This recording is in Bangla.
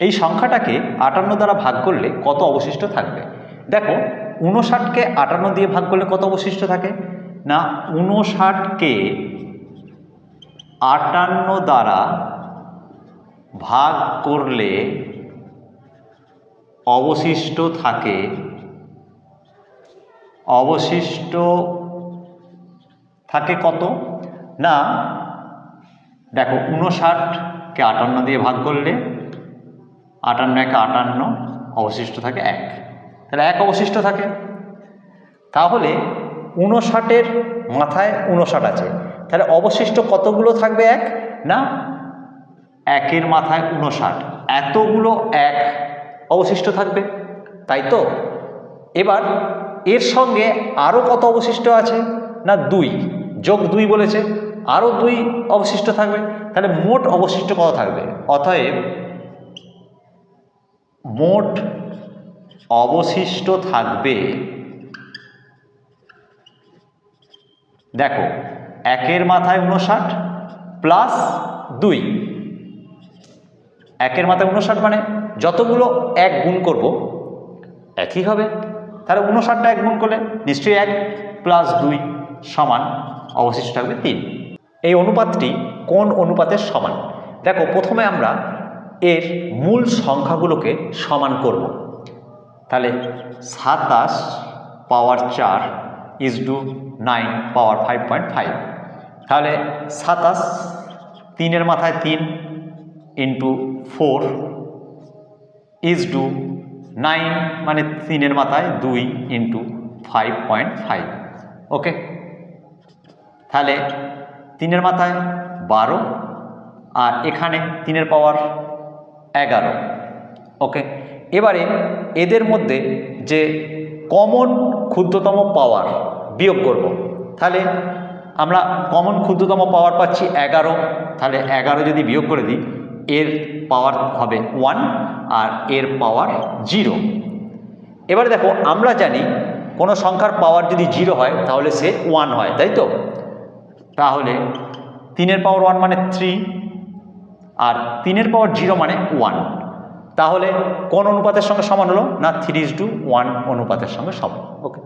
এই সংখ্যাটাকে আটান্ন দ্বারা ভাগ করলে কত অবশিষ্ট থাকবে? দেখো উনষাটকে আটান্ন দিয়ে ভাগ করলে কত অবশিষ্ট থাকে? না উনষাটকে আটান্ন দ্বারা ভাগ করলে অবশিষ্ট থাকে। অবশিষ্ট থাকে কত? না, দেখো উনষাটকে আটান্ন দিয়ে ভাগ করলে আটান্ন একে আটান্ন, অবশিষ্ট থাকে এক। তাহলে এক অবশিষ্ট থাকে। তাহলে উনষাটের মাথায় উনষাট আছে। তাহলে অবশিষ্ট কতগুলো থাকবে এক? না, একের মাথায় উনষাট এতগুলো এক অবশিষ্ট থাকবে, তাই তো? এবার এর সঙ্গে আরও কত অবশিষ্ট আছে? না, দুই। যোগ দুই বলেছে আরও দুই অবশিষ্ট থাকবে। তাহলে মোট অবশিষ্ট কত থাকবে? অতএব মোট অবশিষ্ট থাকবে। দেখো, একের মাথায় উনষাট প্লাস দুই। একের মাথায় উনষাট মানে যতগুলো এক গুণ করব, একই হবে। তাহলে উনষাটটা এক গুণ করলে নিশ্চয়ই এক প্লাস দুই সমান অবশিষ্ট থাকবে তিন। এই অনুপাতটি কোন অনুপাতের সমান? দেখো, প্রথমে আমরা এর মূল সংখ্যাগুলোকে সমান করব। তাহলে সাতাশ পাওয়ার চার is two nine power five point five তাহলে সাতাশ তিনের মাথায় তিন into four is two nine মানে তিনের মাথায় দুই into five point five okay তাহলে তিনের মাথায় বারো আর এখানে তিনের পাওয়ার এগারো। ওকে এবারে এদের মধ্যে যে কমন ক্ষুদ্রতম পাওয়ার বিয়োগ করব, তাহলে আমরা কমন ক্ষুদ্রতম পাওয়ার পাচ্ছি এগারো। তাহলে এগারো যদি বিয়োগ করে দিই, এর পাওয়ার হবে ওয়ান আর এর পাওয়ার জিরো এবারে দেখো, আমরা জানি কোনো সংখ্যার পাওয়ার যদি জিরো হয়, তাহলে সে ওয়ান হয়, তাই তো? তাহলে তিনের পাওয়ার ওয়ান মানে থ্রি আর তিনের পাওয়ার জিরো মানে ওয়ান তাহলে কোন অনুপাতের সঙ্গে সমান হলো না থ্রি ইজ টু ওয়ান অনুপাতের সঙ্গে সমান। ওকে